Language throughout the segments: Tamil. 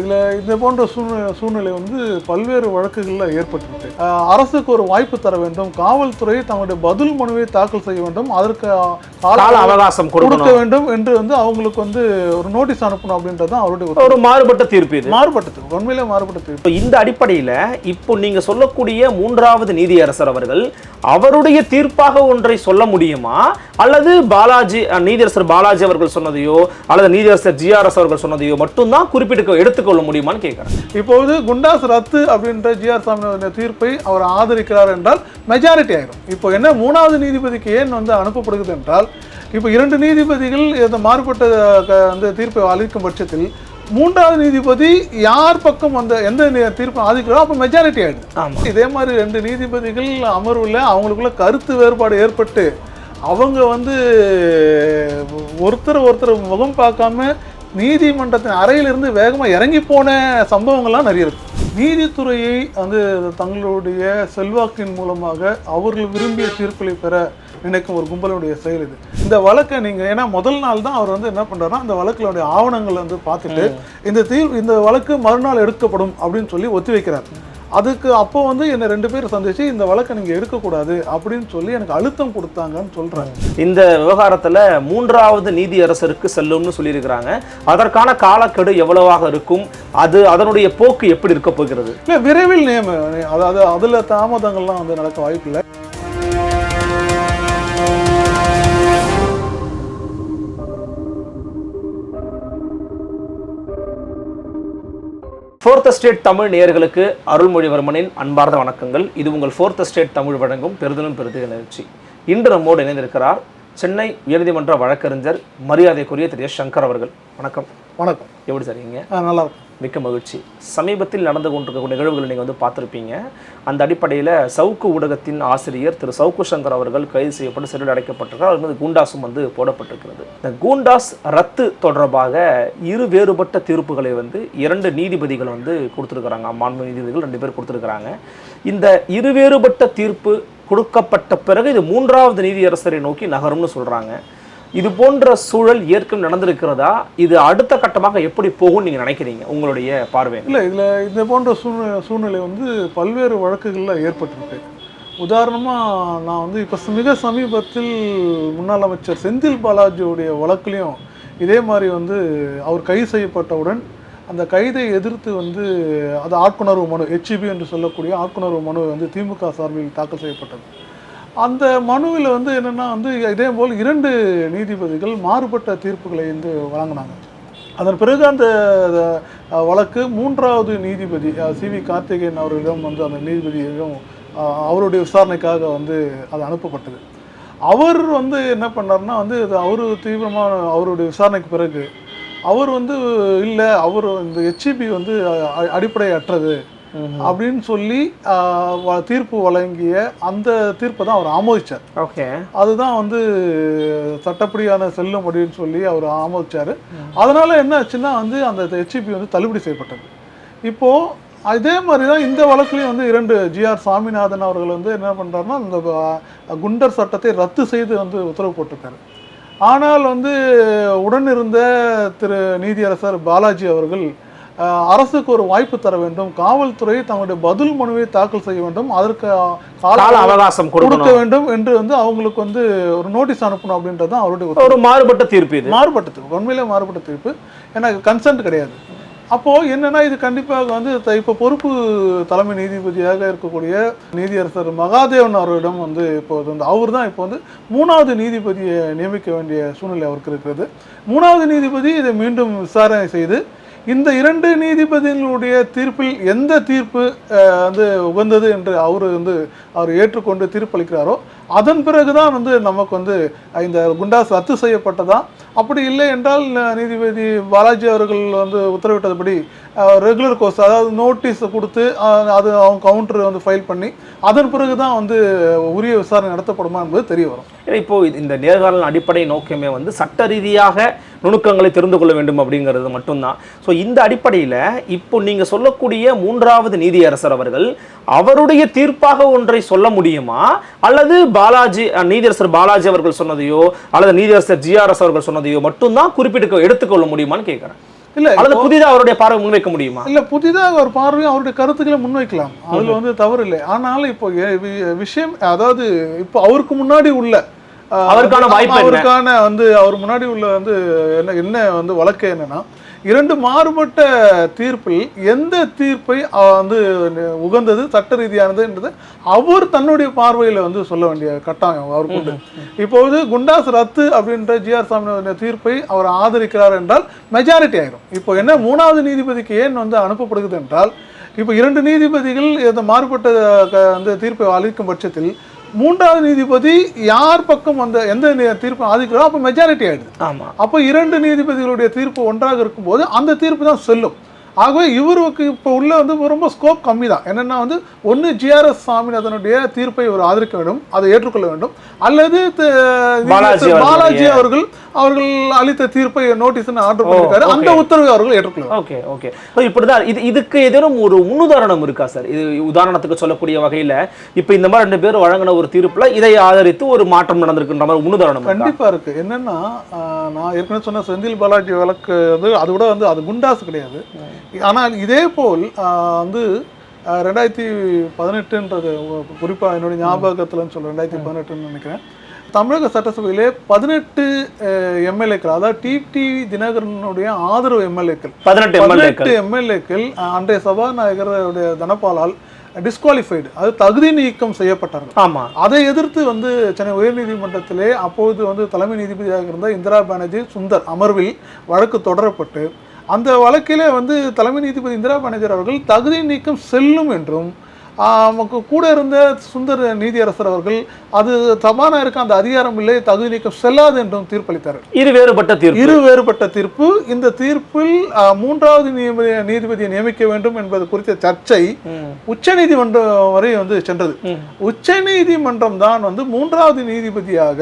இல்லை இதில் இந்த போன்ற சூழ்நிலை சூழ்நிலை வந்து பல்வேறு வழக்குகளில் ஏற்பட்டிருக்கு. அரசுக்கு ஒரு வாய்ப்பு தர வேண்டும் காவல்துறை தங்களுடைய பதில் மனுவை தாக்கல் செய்ய வேண்டும் அதற்கு கால அவகாசம் கொடுக்க வேண்டும் என்று வந்து அவங்களுக்கு வந்து ஒரு நோட்டீஸ் அனுப்பணும் அப்படின்றது அவருடைய ஒரு மாறுபட்ட தீர்ப்பு இது. மாறுபட்டது உண்மையிலே மாறுபட்ட தீர்ப்பு. இந்த அடிப்படையில இப்போ நீங்க சொல்லக்கூடிய மூன்றாவது நீதியரசர் அவர்கள் அவருடைய தீர்ப்பாக ஒன்றை சொல்ல முடியுமா? அல்லது பாலாஜி நீதியரசர் பாலாஜி அவர்கள் சொன்னதையோ அல்லது நீதியரசர் ஜிஆர்எஸ் அவர்கள் சொன்னதையோ மட்டும்தான் குறிப்பிட்டு எடுத்துக்கொள்ள முடியுமான்னு கேட்கறேன். இப்போது குண்டாஸ் ரத்து அப்படின்ற ஜிஆர் சாமி தீர்ப்பை அவர் ஆதரிக்கிறார் என்றால் மெஜாரிட்டி ஆயிரும். இப்போ என்ன மூணாவது நீதிபதிக்கு ஏன் வந்து அனுப்பப்படுகிறது என்றால் இப்போ இரண்டு நீதிபதிகள் இந்த மாறுபட்ட அந்த தீர்ப்பை அளிக்கும் பட்சத்தில் மூன்றாவது நீதிபதி யார் பக்கம் அந்த எந்த தீர்ப்பை ஆதிக்கிறாரோ அப்போ மெஜாரிட்டி ஆயிடுது. ஆமா. இதே மாதிரி ரெண்டு நீதிபதிகள் அமர்வில் அவங்களுக்குள்ள கருத்து வேறுபாடு ஏற்பட்டு அவங்க வந்து ஒருத்தர் ஒருத்தர் முகம் பார்க்காம நீதிமன்றத்தின் அறையிலிருந்து வேகமாக இறங்கி போன சம்பவங்கள்லாம் நிறைய இருக்கு. நீதித்துறையை வந்து தங்களுடைய செல்வாக்கின் மூலமாக அவர்கள் விரும்பிய தீர்ப்புகளை பெற நினைக்கும் ஒரு கும்பலுடைய செயல் இது. இந்த வழக்கை நீங்கள் ஏன்னா முதல் நாள் தான் அவர் வந்து என்ன பண்ணுறாருன்னா அந்த வழக்கினுடைய ஆவணங்களை வந்து பார்த்துட்டு இந்த தீர் இந்த வழக்கு மறுநாள் எடுக்கப்படும் அப்படின்னு சொல்லி ஒத்தி வைக்கிறார். அதுக்கு அப்போ வந்து என்னை ரெண்டு பேரும் சந்திச்சு இந்த வழக்கை நீங்கள் எடுக்கக்கூடாது அப்படின்னு சொல்லி எனக்கு அழுத்தம் கொடுத்தாங்கன்னு சொல்கிறாங்க இந்த விவகாரத்துல மூன்றாவது நீதியரசருக்கு செல்லும்னு சொல்லியிருக்கிறாங்க. அதற்கான காலக்கெடு எவ்வளவாக இருக்கும்? அது அதனுடைய போக்கு எப்படி இருக்க போகிறது? இல்லை விரைவில் நியம அதாவது அதில் தாமதங்கள்லாம் வந்து நடக்க வாய்ப்பில்லை. ஃபோர்த் ஸ்டேட் தமிழ் நேயர்களுக்கு அருள்மொழிவர்மனின் அன்பார்ந்த வணக்கங்கள். இது உங்கள் ஃபோர்த் ஸ்டேட் தமிழ் வழங்கும் பெறுதலும் பெறுதுக நிகழ்ச்சி. இன்று நம்மோடு இணைந்திருக்கிறார் சென்னை உயர்நீதிமன்ற வழக்கறிஞர் மரியாதைக்குரிய திரு எஸ். சங்கர் அவர்கள். வணக்கம். வணக்கம். எப்படி சரிங்க நல்லா இருக்கும். மிக்க மகிழ்ச்சி. சமீபத்தில் நடந்து கொண்டிருக்கக்கூடிய நிகழ்வுகளை நீங்கள் வந்து பார்த்துருப்பீங்க. அந்த அடிப்படையில் சவுக்கு ஊடகத்தின் ஆசிரியர் திரு. சவுக்கு சங்கர் அவர்கள் கைது செய்யப்பட்டு சிறையில் அடைக்கப்பட்டிருக்கிறார். அவர் மீது கூண்டாசும் வந்து போடப்பட்டிருக்கிறது. இந்த கூண்டாஸ் ரத்து தொடர்பாக இரு வேறுபட்ட தீர்ப்புகளை வந்து இரண்டு நீதிபதிகள் வந்து கொடுத்துருக்குறாங்க. மாண்பு நீதிபதிகள் ரெண்டு பேர் கொடுத்துருக்குறாங்க. இந்த இரு வேறுபட்ட தீர்ப்பு கொடுக்கப்பட்ட பிறகு இது மூன்றாவது நீதியரசரை நோக்கி நகரும்னு சொல்கிறாங்க இது போன்ற சூழல் ஏற்கனவே நடந்திருக்கிறதா? இது அடுத்த கட்டமாக எப்படி போகும்னு நீங்க நினைக்கிறீங்க? உங்களுடைய பார்வை இல்லை இதில் இந்த போன்ற சூழ்நிலை சூழ்நிலை வந்து பல்வேறு வழக்குகளில் ஏற்பட்டிருக்கு. உதாரணமாக நான் வந்து இப்போ மிக சமீபத்தில் முன்னாள் அமைச்சர் செந்தில் பாலாஜியுடைய வழக்குலையும் இதே மாதிரி வந்து அவர் கைது செய்யப்பட்டவுடன் அந்த கைதை எதிர்த்து வந்து அது ஆட்கொணர்வு மனு ஹெச்இபி என்று சொல்லக்கூடிய ஆட்கொணர்வு மனு வந்து திமுக சார்பில் தாக்கல் செய்யப்பட்டது. அந்த மனுவில் வந்து என்னென்னா வந்து இதே போல் இரண்டு நீதிபதிகள் மாறுபட்ட தீர்ப்புகளை வந்து வழங்கினாங்க. அதன் பிறகு அந்த வழக்கு மூன்றாவது நீதிபதி சி வி கார்த்திகேயன் அவர்களிடம் வந்து அந்த நீதிபதியிடம் அவருடைய விசாரணைக்காக வந்து அது அனுப்பப்பட்டது. அவர் வந்து என்ன பண்ணார்னா வந்து இது அவர் தீவிரமாக அவருடைய விசாரணைக்கு பிறகு அவர் வந்து இல்லை அவர் இந்த ஹெச்இபி வந்து அடிப்படையற்றது. அப்படின்னு சொல்லி தீர்ப்பு வழங்கிய அந்த தீர்ப்பை தான் அவர் ஆமோதிச்சார். ஓகே. அதுதான் வந்து சட்டப்படியான செல்லும் அப்படின்னு சொல்லி அவர் ஆமோதிச்சாரு. அதனால என்ன ஆச்சுன்னா வந்து அந்த ஹெச்இபி வந்து தள்ளுபடி செய்யப்பட்டது. இப்போ அதே மாதிரி தான் இந்த வழக்குலையும் வந்து இரண்டு ஜிஆர் சாமிநாதன் அவர்கள் வந்து என்ன பண்றாருன்னா இந்த அஹ், குண்டர் சட்டத்தை ரத்து செய்து வந்து உத்தரவு போட்டிருக்காரு. ஆனால் வந்து உடன் இருந்த திரு நீதியரசர் பாலாஜி அவர்கள் அரசுக்கு ஒரு வாய்ப்பு தர வேண்டும். காவல்துறை தங்களுடைய பதில் மனுவை தாக்கல் செய்ய வேண்டும். அதற்கு கால அவகாசம் கொடுக்க வேண்டும் என்று வந்து அவங்களுக்கு வந்து ஒரு நோட்டீஸ் அனுப்பணும் அப்படின்றது தான் அவருடைய. ஒரு மாறுபட்ட தீர்ப்பு இது. மாறுபட்ட தீர்ப்பு. உண்மையிலே மாறுபட்ட தீர்ப்பு. எனக்கு கன்சென்ட் கிடையாது. அப்போ என்னன்னா இது கண்டிப்பாக வந்து இப்போ பொறுப்பு தலைமை நீதிபதியாக இருக்கக்கூடிய நீதியரசர் மகாதேவன் அவர்களிடம் வந்து இப்போ வந்து அவர் தான் இப்போ வந்து மூணாவது நீதிபதியை நியமிக்க வேண்டிய சூழ்நிலை அவருக்கு இருக்கிறது. மூணாவது நீதிபதி இதை மீண்டும் விசாரணை செய்து இந்த இரண்டு நீதிபதிகளுடைய தீர்ப்பில் எந்த தீர்ப்பு வந்து உகந்தது என்று அவர் வந்து அவர் ஏற்றுக்கொண்டு தீர்ப்பளிக்கிறாரோ அதன் பிறகுதான் வந்து நமக்கு வந்து இந்த குண்டாஸ் ரத்து செய்யப்பட்டதா? அப்படி இல்லை என்றால் நீதிபதி பாலாஜி அவர்கள் வந்து உத்தரவிட்டதுபடி ரெகுலர் கோர்ஸ் அதாவது நோட்டீஸ் கொடுத்து அது அவங்க கவுண்டர் வந்து ஃபைல் பண்ணி அதன் பிறகு தான் வந்து உரிய விசாரணை நடத்தப்படுமா என்பது தெரிய வரும். ஏன்னா இப்போ இந்த நேர்காணல் அடிப்படை நோக்கமே வந்து சட்ட ரீதியாக நுணுக்கங்களை தெரிந்து கொள்ள வேண்டும் அப்படிங்கிறது மட்டும்தான். ஸோ இந்த அடிப்படையில் இப்போ நீங்க சொல்லக்கூடிய மூன்றாவது நீதியரசர் அவர்கள் அவருடைய தீர்ப்பாக ஒன்றை சொல்ல முடியுமா? அல்லது பாலாஜி நீதியரசர் பாலாஜி அவர்கள் சொன்னதையோ அல்லது நீதியரசர் ஜிஆர்எஸ் அவர்கள் சொன்னதையோ மட்டும்தான் குறிப்பிட்டு எடுத்துக்கொள்ள முடியுமான்னு கேட்குறேன். இல்லை அல்லது புதிதாக அவருடைய பார்வை முன்வைக்க முடியுமா? இல்ல புதிதாக ஒரு பார்வையும் அவருடைய கருத்துக்களை முன்வைக்கலாம். அதுல வந்து தவறு இல்லை ஆனால் இப்போ விஷயம் அதாவது இப்போ அவருக்கு முன்னாடி உள்ள அவருக்கான வாய்ப்பு? அவருக்கான வந்து அவர் முன்னாடி உள்ள வந்து என்ன என்ன வந்து வழக்கு என்னன்னா இரண்டு மாறுபட்ட தீர்ப்பில் எந்த தீர்ப்பை வந்து உகந்தது சட்ட ரீதியானது என்றது அவர் தன்னுடைய பார்வையில வந்து சொல்ல வேண்டிய கட்டாயம் அவருக்கு உண்டு. இப்போது குண்டாஸ் ரத்து அப்படின்ற ஜிஆர் சாமி தீர்ப்பை அவர் ஆதரிக்கிறார் என்றால் மெஜாரிட்டி ஆயிரும். இப்போ என்ன மூணாவது நீதிபதிக்கு ஏன் வந்து அனுப்பப்படுகிறது என்றால் இப்போ இரண்டு நீதிபதிகள் இந்த மாறுபட்ட அந்த தீர்ப்பை அளிக்கும் பட்சத்தில் மூன்றாவது நீதிபதி யார் பக்கம் அந்த எந்த தீர்ப்பை ஆதிக்கிறோ அப்போ மெஜாரிட்டி ஆயிடுது. ஆமா. அப்போ இரண்டு நீதிபதிகளுடைய தீர்ப்பு ஒன்றாக இருக்கும்போது அந்த தீர்ப்பு தான் செல்லும். ஆகவே இவருக்கு இப்போ உள்ள வந்து ரொம்ப ஸ்கோப் கம்மி தான் என்னென்னா வந்து ஒன்று ஜிஆர்எஸ் சாமிநாதனுடைய தீர்ப்பை இவர் ஆதரிக்க வேண்டும் அதை ஏற்றுக்கொள்ள வேண்டும். அல்லது பாலாஜி அவர்கள் அவர்கள் அளித்த தீர்ப்பை நோட்டீஸ் ஆர்டர் பண்ணிருக்காரு. அந்த. உத்தரவை அவர்கள் ஏற்றுக்கொள்ள ஓகே ஓகே இப்படிதான் இது இதுக்கு ஏதேனும் ஒரு முன்னுதாரணம் இருக்கா சார் இது உதாரணத்துக்கு சொல்லக்கூடிய வகையில இப்போ இந்த மாதிரி ரெண்டு பேர் வழங்கின ஒரு தீர்ப்புல இதை ஆதரித்து ஒரு மாற்றம் நடந்திருக்குன்ற மாதிரி முன்னுதாரணம் இருக்கா? கண்டிப்பா இருக்கு. என்னன்னா நான் ஏற்கனவே சொன்ன செந்தில் பாலாஜி வழக்கு வந்து அது கூட வந்து அது குண்டாஸ் கிடையாது. ஆனால் இதே போல் வந்து ரெண்டாயிரத்தி பதினெட்டுன்றது குறிப்பாக என்னுடைய ஞாபகத்துலன்னு சொல்கிறேன் ரெண்டாயிரத்தி பதினெட்டுன்னு நினைக்கிறேன். தமிழக சட்டசபையிலே பதினெட்டு எம்எல்ஏக்கள் அதாவது டிடி தினகரனுடைய ஆதரவு எம்எல்ஏக்கள். பதினெட்டு எம்எல்ஏக்கள். அன்றைய சபாநாயகருடைய தனபாலால் டிஸ்குவாலிஃபைடு அது தகுதி நீக்கம் செய்யப்பட்டார்கள். ஆமா. அதை எதிர்த்து வந்து சென்னை உயர்நீதிமன்றத்திலே அப்பொழுது வந்து தலைமை நீதிபதியாக இருந்த இந்திரா பானர்ஜி சுந்தர் அமர்வில் வழக்கு தொடரப்பட்டு அந்த வழக்கிலே வந்து தலைமை நீதிபதி இந்திரா பானர்ஜி அவர்கள் தகுதி நீக்கம் செல்லும் என்றும் கூட இருந்த சுந்தர் நீதியரசர் அவர்கள் அது சபாநாயகருக்கு அந்த அதிகாரம் இல்லை தகுதி நீக்கம் செல்லாது என்றும் தீர்ப்பளித்தார் இரு வேறுபட்ட தீர்ப்பு இரு வேறுபட்ட தீர்ப்பு இந்த தீர்ப்பில் மூன்றாவது நீதிபதி நீதிபதியை நியமிக்க வேண்டும் என்பது குறித்த சர்ச்சை ம். உச்சநீதிமன்றம் வரை வந்து சென்றது ம். உச்சநீதிமன்றம் தான் வந்து மூன்றாவது நீதிபதியாக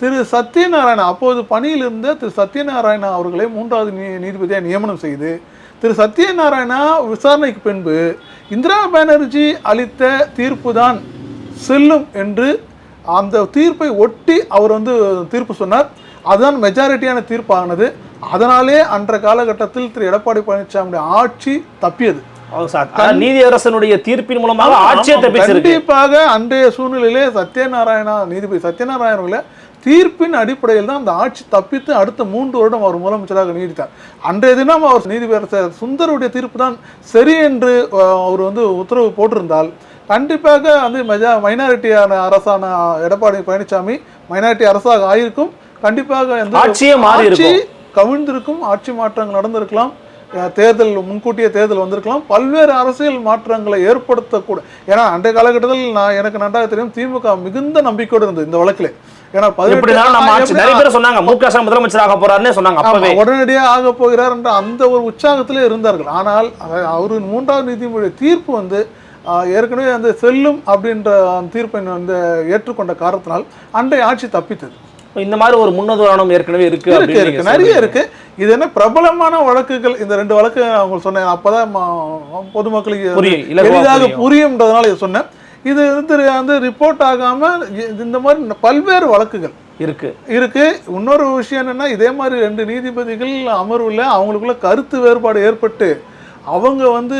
திரு சத்யநாராயணா அப்போது பணியில் இருந்த திரு சத்யநாராயணா அவர்களை மூன்றாவது நீ நீதிபதியாக நியமனம் செய்து திரு சத்யநாராயணா விசாரணைக்கு பின்பு இந்திரா பானர்ஜி அளித்த தீர்ப்பு தான் செல்லும் என்று அந்த தீர்ப்பை ஒட்டி அவர் வந்து தீர்ப்பு சொன்னார். அதுதான் மெஜாரிட்டியான தீர்ப்பானது. அதனாலே அன்ற காலகட்டத்தில் திரு எடப்பாடி பழனிசாமியுடைய ஆட்சி தப்பியது. நீதியரசனுடைய தீர்ப்பின் மூலமாக ஆட்சியை தப்பிச்சிருக்கு கண்டிப்பாக அன்றைய சூழ்நிலையிலே சத்யநாராயணா நீதிபதி சத்யநாராயண அவர்கள தீர்ப்பின் அடிப்படையில் தான் அந்த ஆட்சி தப்பித்து அடுத்த மூன்று வருடம் அவர் முதலமைச்சராக நீடித்தார். அன்றைய தினம் அவர் நீதிபதி சுந்தருடைய தீர்ப்பு தான் சரி என்று அவர் வந்து உத்தரவு போட்டிருந்தால் கண்டிப்பாக வந்து மெஜா மைனாரிட்டியான அரசான எடப்பாடி பழனிசாமி மைனாரிட்டி அரசாக ஆயிருக்கும். கண்டிப்பாக ஆட்சியே மாறி. கவிழ்ந்திருக்கும் ஆட்சி மாற்றங்கள் நடந்திருக்கலாம். தேர்தல் முன்கூட்டிய தேர்தல் வந்திருக்கலாம். பல்வேறு அரசியல் மாற்றங்களை ஏற்படுத்தக்கூட ஏன்னா அன்றைய காலகட்டத்தில் நான் எனக்கு நன்றாக தெரியும் திமுக மிகுந்த நம்பிக்கையோடு இருந்தது இந்த வழக்கில். ஏன்னா உடனடியாக ஆக போகிறார் என்ற அந்த ஒரு உற்சாகத்திலே இருந்தார்கள். ஆனால் அவரின் மூன்றாவது நீதிமன்ற தீர்ப்பு வந்து ஏற்கனவே அந்த செல்லும் அப்படின்ற தீர்ப்பை வந்து ஏற்றுக்கொண்ட காரணத்தினால் அன்றைய ஆட்சி தப்பித்தது. இந்த மாதிரி ஒரு முன்னுதாரணம் ஏற்கனவே இருக்கு இருக்கு இருக்கு. நிறைய. இருக்கு. இது என்ன பிரபலமான வழக்குகள்? இந்த ரெண்டு வழக்கு அவங்க சொன்னேன். அப்பதான் பொதுமக்களுக்கு புரியும், எளிதாக புரியும். புரியும்ன்றதுனால இதை சொன்னேன். இது வந்து வந்து ரிப்போர்ட் ஆகாம இ- இந்த மாதிரி பல்வேறு வழக்குகள் இருக்கு. இருக்கு. இன்னொரு விஷயம் என்னன்னா இதே மாதிரி ரெண்டு நீதிபதிகள் அமர்வுல அவங்களுக்குள்ள கருத்து வேறுபாடு ஏற்பட்டு அவங்க வந்து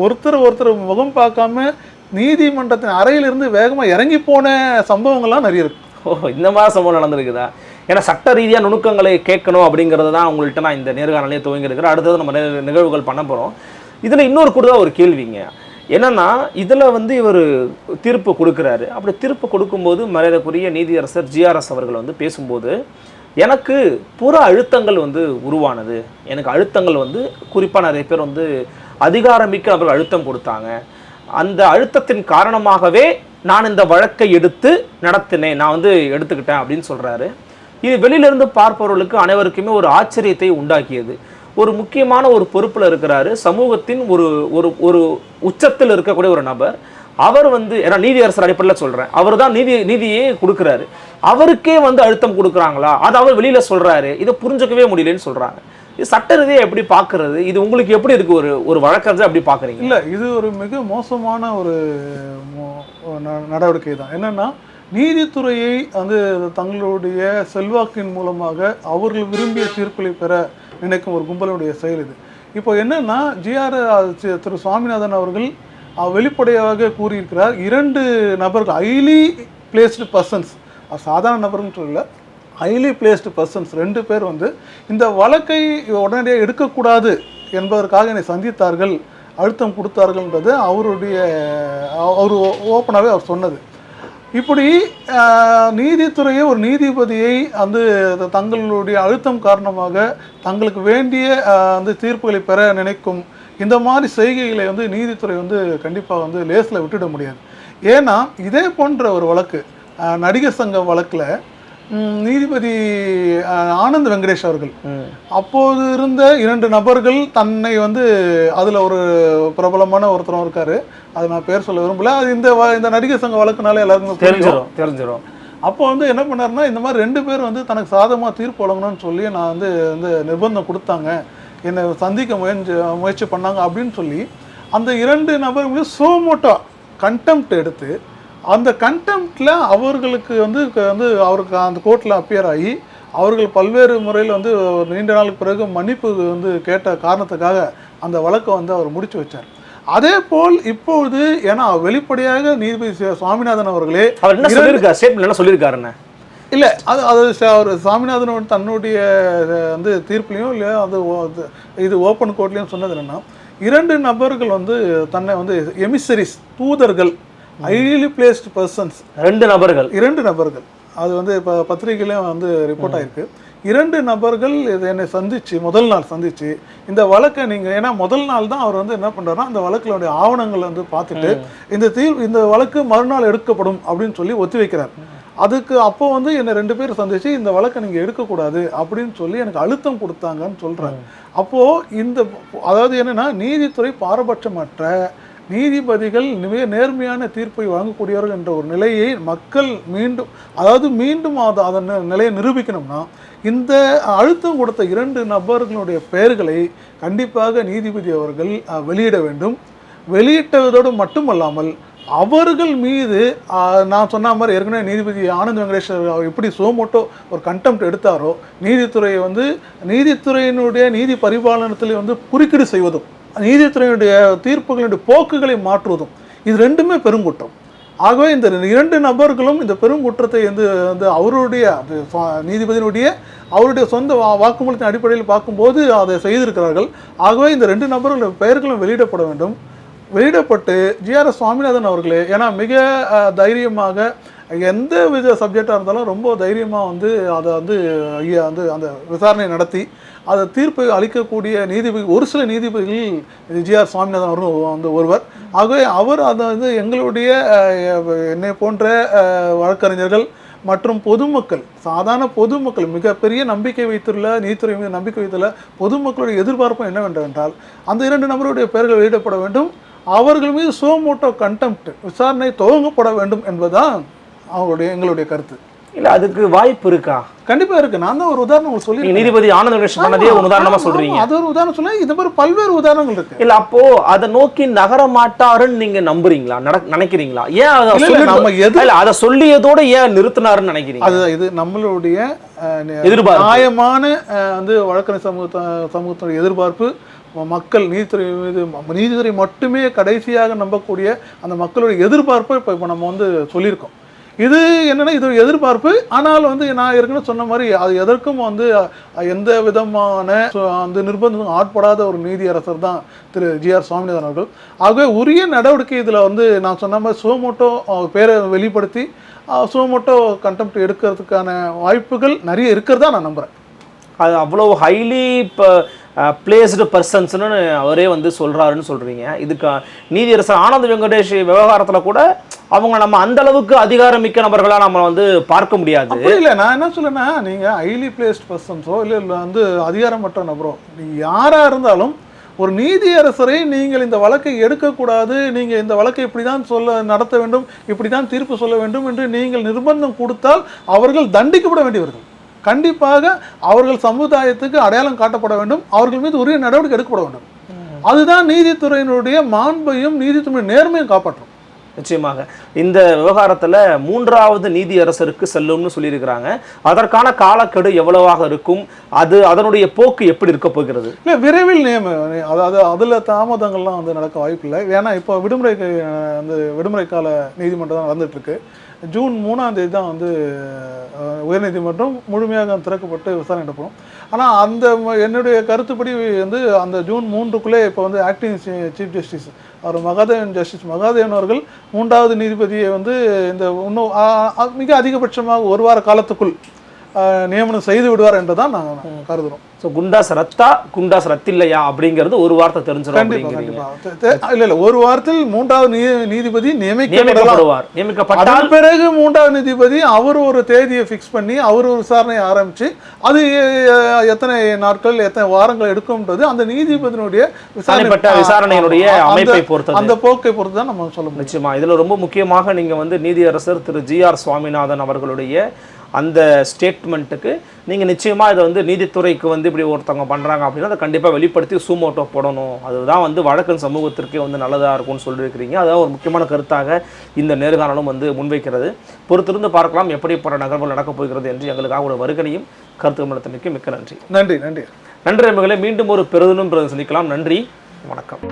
ஒருத்தர் ஒருத்தர் முகம் பார்க்காம நீதிமன்றத்தின் அறையிலிருந்து வேகமா இறங்கி போன சம்பவங்கள்லாம் நிறைய இருக்கு. ஓ இந்த மாதிரி சம்பவம் நடந்திருக்குதா? ஏன்னா சட்ட ரீதியாக நுணுக்கங்களை கேட்கணும் அப்படிங்கிறது தான் உங்கள்கிட்ட நான் இந்த நேர்காணலே துவங்கியிருக்கிறேன். அடுத்தது நம்ம நிகழ்வுகள் பண்ண போகிறோம் இதில் இன்னொரு கூடுதலாக ஒரு கேள்விங்க. என்னென்னா இதில் வந்து இவர் தீர்ப்பு கொடுக்குறாரு. அப்படி தீர்ப்பு கொடுக்கும்போது மரியாதைக்குரிய நீதியரசர் ஜிஆர்எஸ் அவர்கள் வந்து பேசும்போது எனக்கு புற அழுத்தங்கள் வந்து உருவானது. எனக்கு அழுத்தங்கள் வந்து குறிப்பாக நிறைய பேர் வந்து அதிகாரமிக்க அவர்கள் அழுத்தம் கொடுத்தாங்க. அந்த அழுத்தத்தின் காரணமாகவே நான் இந்த வழக்கை எடுத்து நடத்தினேன். நான் வந்து எடுத்துக்கிட்டேன் அப்படின்னு சொல்கிறாரு இது வெளியிலிருந்து பார்ப்பவர்களுக்கு அனைவருக்குமே ஒரு ஆச்சரியத்தை உண்டாக்கியது. ஒரு முக்கியமான ஒரு பொறுப்பில் இருக்கிறாரு. சமூகத்தின் ஒரு ஒரு ஒரு உச்சத்தில் இருக்கக்கூடிய ஒரு நபர். அவர் வந்து ஏன்னா நீதியரசர் அடிப்படையில் சொல்கிறேன் அவர் தான் நீதி நீதியே கொடுக்குறாரு. அவருக்கே வந்து அழுத்தம் கொடுக்குறாங்களா? அது அவர் வெளியில் சொல்கிறாரு இதை புரிஞ்சுக்கவே முடியலன்னு சொல்கிறாங்க சட்டரீதியை எப்படி பார்க்கறது இது உங்களுக்கு எப்படி இருக்கு ஒரு ஒரு வழக்கறிஞர் அப்படி பார்க்குறீங்க இல்லை இது ஒரு மிக மோசமான ஒரு ந- நடவடிக்கை தான். என்னென்னா நீதித்துறையை வந்து தங்களுடைய செல்வாக்கின் மூலமாக அவர்கள் விரும்பிய தீர்ப்புகளை பெற நினைக்கும் ஒரு கும்பலுடைய செயல் இது. இப்போ என்னென்னா ஜிஆர் திரு சுவாமிநாதன் அவர்கள் வெளிப்படையாக கூறியிருக்கிறார் இரண்டு நபர்கள் ஹைலி பிளேஸ்டு பர்சன்ஸ் சாதாரண நபர்கள் சொல்லல ஹைலி பிளேஸ்டு பர்சன்ஸ் ரெண்டு பேர் வந்து இந்த வழக்கை உடனடியாக எடுக்கக்கூடாது என்பதற்காக என்னை சந்தித்தார்கள் அழுத்தம் கொடுத்தார்கள்ன்றது அவருடைய அவர் ஓப்பனாகவே அவர் சொன்னது. இப்படி நீதித்துறையை ஒரு நீதிபதியை வந்து தங்களுடைய அழுத்தம் காரணமாக தங்களுக்கு வேண்டிய அந்த வந்து தீர்ப்புகளை பெற நினைக்கும் இந்த மாதிரி செய்கைகளை வந்து நீதித்துறை வந்து கண்டிப்பாக வந்து லேஸில் விட்டுட முடியாது. ஏன்னா இதே போன்ற ஒரு வழக்கு நடிகர் சங்க வழக்கில் நீதிபதி ஆனந்த் வெங்கடேஷ் அவர்கள். அப்போது இருந்த இரண்டு நபர்கள் தன்னை வந்து அதில் ஒரு பிரபலமான ஒருத்தரும் இருக்காரு. அது நான் பேர் சொல்ல விரும்பல. அது இந்த இந்த நடிகர் சங்க வழக்குனால எல்லாருக்குமே தெரிஞ்சிடும் தெரிஞ்சிடும் தெரிஞ்சிடும் அப்போ வந்து என்ன பண்ணாருன்னா இந்த மாதிரி ரெண்டு பேர் வந்து தனக்கு சாதகமாக தீர்ப்பு வழங்கணும்னு சொல்லி நான் வந்து வந்து நிர்பந்தம் கொடுத்தாங்க. என்னை சந்திக்க முயற்சி முயற்சி பண்ணாங்க அப்படின்னு சொல்லி அந்த இரண்டு நபர்களும் சோமோட்டோ கண்டெம்ட் எடுத்து அந்த கண்டெம்ட்டில் அவர்களுக்கு வந்து வந்து அவருக்கு அந்த கோர்ட்டில் அப்பியர் ஆகி அவர்கள் பல்வேறு முறையில் வந்து நீண்ட நாளுக்கு பிறகு மன்னிப்பு வந்து கேட்ட காரணத்துக்காக அந்த வழக்கை வந்து அவர் முடிச்சு வச்சார். அதே போல் இப்பொழுது ஏன்னா வெளிப்படையாக நீதிபதி சுவாமிநாதன் அவர்களே அவர் என்ன சொல்லியிருக்காரு? ஸ்டேட்மெண்ட் என்ன சொல்லியிருக்காருன்னு இல்ல அது அது அவர் சாமிநாதன் தன்னுடைய வந்து தீர்ப்புலையும் இல்லை அது இது ஓப்பன் கோர்ட்லையும் சொன்னது என்னன்னா இரண்டு நபர்கள் வந்து தன்னை வந்து எமிசரிஸ் தூதர்கள் ஹைலி பிளேஸ்டு பர்சன்ஸ் ரெண்டு நபர்கள். இரண்டு நபர்கள். அது வந்து இப்போ பத்திரிகையிலையும் வந்து ரிப்போர்ட் ஆயிருக்கு. இரண்டு நபர்கள் இது என்னை சந்திச்சு முதல் நாள் சந்திச்சு இந்த வழக்கை நீங்கள் ஏன்னா முதல் நாள் தான் அவர் வந்து என்ன பண்ணுறாருன்னா அந்த வழக்கினுடைய ஆவணங்களை வந்து பார்த்துட்டு இந்த தீர் இந்த வழக்கு மறுநாள் எடுக்கப்படும் அப்படின்னு சொல்லி ஒத்தி வைக்கிறார். அதுக்கு அப்போ வந்து என்னை ரெண்டு பேர் சந்திச்சு இந்த வழக்கை நீங்கள் எடுக்கக்கூடாது அப்படின்னு சொல்லி எனக்கு அழுத்தம் கொடுத்தாங்கன்னு சொல்கிறாங்க அப்போது இந்த அதாவது என்னன்னா நீதித்துறை பாரபட்சமற்ற நீதிபதிகள் மிக நேர்மையான தீர்ப்பை வழங்கக்கூடியவர்கள் என்ற ஒரு நிலையை மக்கள் மீண்டும் அதாவது மீண்டும் அதை அதன் நிலையை நிரூபிக்கணும்னா இந்த அழுத்தம் கொடுத்த இரண்டு நபர்களுடைய பெயர்களை கண்டிப்பாக நீதிபதி அவர்கள் வெளியிட வேண்டும். வெளியிட்டதோடு மட்டுமல்லாமல் அவர்கள் மீது நான் சொன்ன மாதிரி ஏற்கனவே நீதிபதி ஆனந்த் வெங்கடேஸ்வர் அவர் எப்படி சோமோட்டோ ஒரு கண்டெம்ட் எடுத்தாரோ நீதித்துறையை வந்து நீதித்துறையினுடைய நீதி பரிபாலனத்தில் வந்து குறுக்கீடு செய்வதும் நீதித்துறையினுடைய தீர்ப்புகளுடைய போக்குகளை மாற்றுவதும் இது ரெண்டுமே பெருங்குற்றம். ஆகவே இந்த இரண்டு நபர்களும் இந்த பெருங்குற்றத்தை வந்து வந்து அவருடைய நீதிபதியினுடைய அவருடைய சொந்த வா- வாக்குமூலத்தின் அடிப்படையில் பார்க்கும்போது அதை செய்திருக்கிறார்கள். ஆகவே இந்த ரெண்டு நபர்களுடைய பெயர்களும் வெளியிடப்பட வேண்டும். வெளியிடப்பட்டு ஜிஆர்எஸ் சுவாமிநாதன் அவர்களே ஏன்னா மிக தைரியமாக எந்த வித சப்ஜெக்டாக இருந்தாலும் ரொம்ப தைரியமாக வந்து அதை வந்து ஐயா வந்து அந்த விசாரணை நடத்தி அதை தீர்ப்பை அளிக்கக்கூடிய நீதிபதி ஒரு சில நீதிபதிகள் ஜிஆர் சுவாமிநாதன் அவரும் வந்து ஒருவர். ஆகவே அவர் அதை வந்து எங்களுடைய என்னை போன்ற வழக்கறிஞர்கள் மற்றும் பொதுமக்கள் சாதாரண பொதுமக்கள் மிகப்பெரிய நம்பிக்கை வைத்துள்ள நீதித்துறை மீது நம்பிக்கை வைத்துள்ள பொதுமக்களுடைய எதிர்பார்ப்பும் என்னவென்றால் அந்த இரண்டு நபருடைய பெயர்கள் வெளியிடப்பட வேண்டும். அவர்கள் மீது சோமோட்டோ கண்டெம்ட் விசாரணை துவங்கப்பட வேண்டும் என்பதுதான் அவங்களுடைய எங்களுடைய கருத்து. இல்ல அதுக்கு வாய்ப்பு இருக்கா? கண்டிப்பா இருக்கு. நான் தான் ஒரு உதாரணம் சொல்லி நீதிபதி ஆனந்த வெங்கடேஷ் பண்ணதே ஒரு உதாரணமா சொல்றீங்க. அது ஒரு உதாரணம் சொல்ல இது மாதிரி பல்வேறு உதாரணங்கள் இருக்கு. இல்ல அப்போ அதை நோக்கி நகர மாட்டாருன்னு நீங்க நம்புறீங்களா? நினைக்கிறீங்களா? ஏன் அதை நம்ம எது- அதை சொல்லியதோட ஏன் நிறுத்தினாருன்னு நினைக்கிறீங்க? அது இது நம்மளுடைய எதிர்பார்ப்பு. நியாயமான வந்து வழக்கறிஞர் சமூகத்த சமூகத்தினுடைய எதிர்பார்ப்பு மக்கள் நீதித்துறை மீது நீதித்துறை மட்டுமே கடைசியாக நம்பக்கூடிய அந்த மக்களுடைய எதிர்பார்ப்பை இப்போ இப்போ நம்ம வந்து சொல்லியிருக்கோம். இது என்னென்னா இது எதிர்பார்ப்பு. ஆனால் வந்து நான் ஏற்கனவே சொன்ன மாதிரி அது எதற்கும் வந்து எந்த விதமான அந்த நிர்பந்தம் ஆட்படாத ஒரு நீதியரசர் தான் திரு ஜி ஆர் சுவாமிநாதன் அவர்கள். ஆகவே உரிய நடவடிக்கை இதில் வந்து நான் சொன்ன மாதிரி சுவமோட்டோ பேரை வெளிப்படுத்தி சுவமோட்டோ கண்டெம்ட் எடுக்கிறதுக்கான வாய்ப்புகள் நிறைய இருக்கிறதா நான் நம்புகிறேன் அது அவ்வளோ ஹைலி இப்போ பிளேஸ்டு பர்சன்ஸ்னு அவரே வந்து சொல்கிறாருன்னு சொல்கிறீங்க இதுக்கு நீதியரசர் ஆனந்த் வெங்கடேஷ் விவகாரத்தில் கூட அவங்க நம்ம அந்த அளவுக்கு அதிகாரமிக்க நபர்களாக நம்ம வந்து பார்க்க முடியாது. இல்லை நான் என்ன சொல்லேன்னா நீங்கள் ஹைலி பிளேஸ்ட் பர்சன்ஸோ இல்லை இல்லை வந்து அதிகாரமற்ற நபரோ நீங்கள் யாராக இருந்தாலும் ஒரு நீதியரசரை நீங்கள் இந்த வழக்கை எடுக்கக்கூடாது நீங்கள் இந்த வழக்கை இப்படி தான் சொல்ல நடத்த வேண்டும் இப்படி தான் தீர்ப்பு சொல்ல வேண்டும் என்று நீங்கள் நிர்பந்தம் கொடுத்தால் அவர்கள் தண்டிக்கப்பட வேண்டியவர்கள். கண்டிப்பாக அவர்கள் சமுதாயத்துக்கு அடையாளம் காட்டப்பட வேண்டும் அவர்கள் மீது உரிய நடவடிக்கை எடுக்கப்பட வேண்டும். அதுதான் நீதித்துறையினுடைய மாண்பையும் நீதித்துறை நேர்மையும் காப்பாற்றும். நிச்சயமாக. இந்த விவகாரத்தில் மூன்றாவது நீதியரசருக்கு செல்லும்னு சொல்லியிருக்கிறாங்க. அதற்கான காலக்கெடு எவ்வளவாக இருக்கும்? அது அதனுடைய போக்கு எப்படி இருக்க போகிறது? இல்லை விரைவில் நியம அதாவது அதில் தாமதங்கள்லாம் வந்து நடக்க வாய்ப்பு இல்லை. ஏன்னா இப்போ விடுமுறை அந்த விடுமுறை கால நீதிமன்றம் தான் நடந்துட்டு ஜூன் மூணாம் தேதி தான் வந்து உயர்நீதிமன்றம் முழுமையாக திறக்கப்பட்டு விசாரணை நடப்படும் ஆனால் அந்த என்னுடைய கருத்துப்படி வந்து அந்த ஜூன் மூன்றுக்குள்ளே இப்போ வந்து ஆக்டிங் சீஃப் ஜஸ்டிஸ் அவர் மகாதேவன் ஜஸ்டிஸ் மகாதேவன் அவர்கள் மூன்றாவது நீதிபதியை வந்து இந்த இன்னும் மிக அதிகபட்சமாக ஒரு வார காலத்துக்குள் நியமனம் செய்து விடுவார் என்று தான் நாங்கள் கருதுகிறோம் ஸோ குண்டாஸ் ரத்தா குண்டாஸ் ரத்தில்லையா அப்படிங்கிறது ஒரு வார்த்தை தெரிஞ்சிடும் இல்ல இல்ல ஒரு வாரத்தில் மூன்றாவது நீதிபதி நியமிக்கப்படுவார். நியமிக்கப்பட்டால் பிறகு மூன்றாவது நீதிபதி அவர் ஒரு தேதியை ஃபிக்ஸ் பண்ணி அவர் ஒரு விசாரணையை ஆரம்பிச்சு அது எத்தனை நாட்கள் எத்தனை வாரங்கள் எடுக்கும்ன்றது அந்த நீதிபதியினுடைய தனிப்பட்ட விசாரணையினுடைய அந்த- அமைப்பை பொறுத்தது. அந்த போக்கை பொறுத்து தான் நம்ம சொல்ல முடியும். நிச்சயமா. இதுல ரொம்ப முக்கியமாக நீங்க வந்து நீதியரசர் திரு ஜி ஆர் சுவாமிநாதன் அவர்களுடைய அந்த ஸ்டேட்மெண்ட்டுக்கு நீங்க நிச்சயமா இதை வந்து நீதித்துறைக்கு வந்து இப்படி ஒருத்தவங்க பண்றாங்க அப்படின்னா அதை கண்டிப்பா வெளிப்படுத்தி சூமோட்டோ போடணும். அதுதான் வந்து வழக்கன் சமூகத்திற்கே வந்து நல்லதா இருக்கும்னு சொல்லியிருக்கிறீங்க. அதுதான் ஒரு முக்கியமான கருத்தாக இந்த நேர்காணலும் வந்து முன்வைக்கிறது. பொறுத்திருந்து பார்க்கலாம் எப்படிப்பட்ட நகர்வுகள் நடக்கப் போகிறது என்று எங்களுக்காக ஒரு வருகனையும் கருத்து நடத்தினுக்கு மிக்க நன்றி. நன்றி நன்றி. நன்றி நண்பர்களே மீண்டும் ஒரு பெருதினும் பிறகு சந்திக்கலாம் நன்றி வணக்கம்.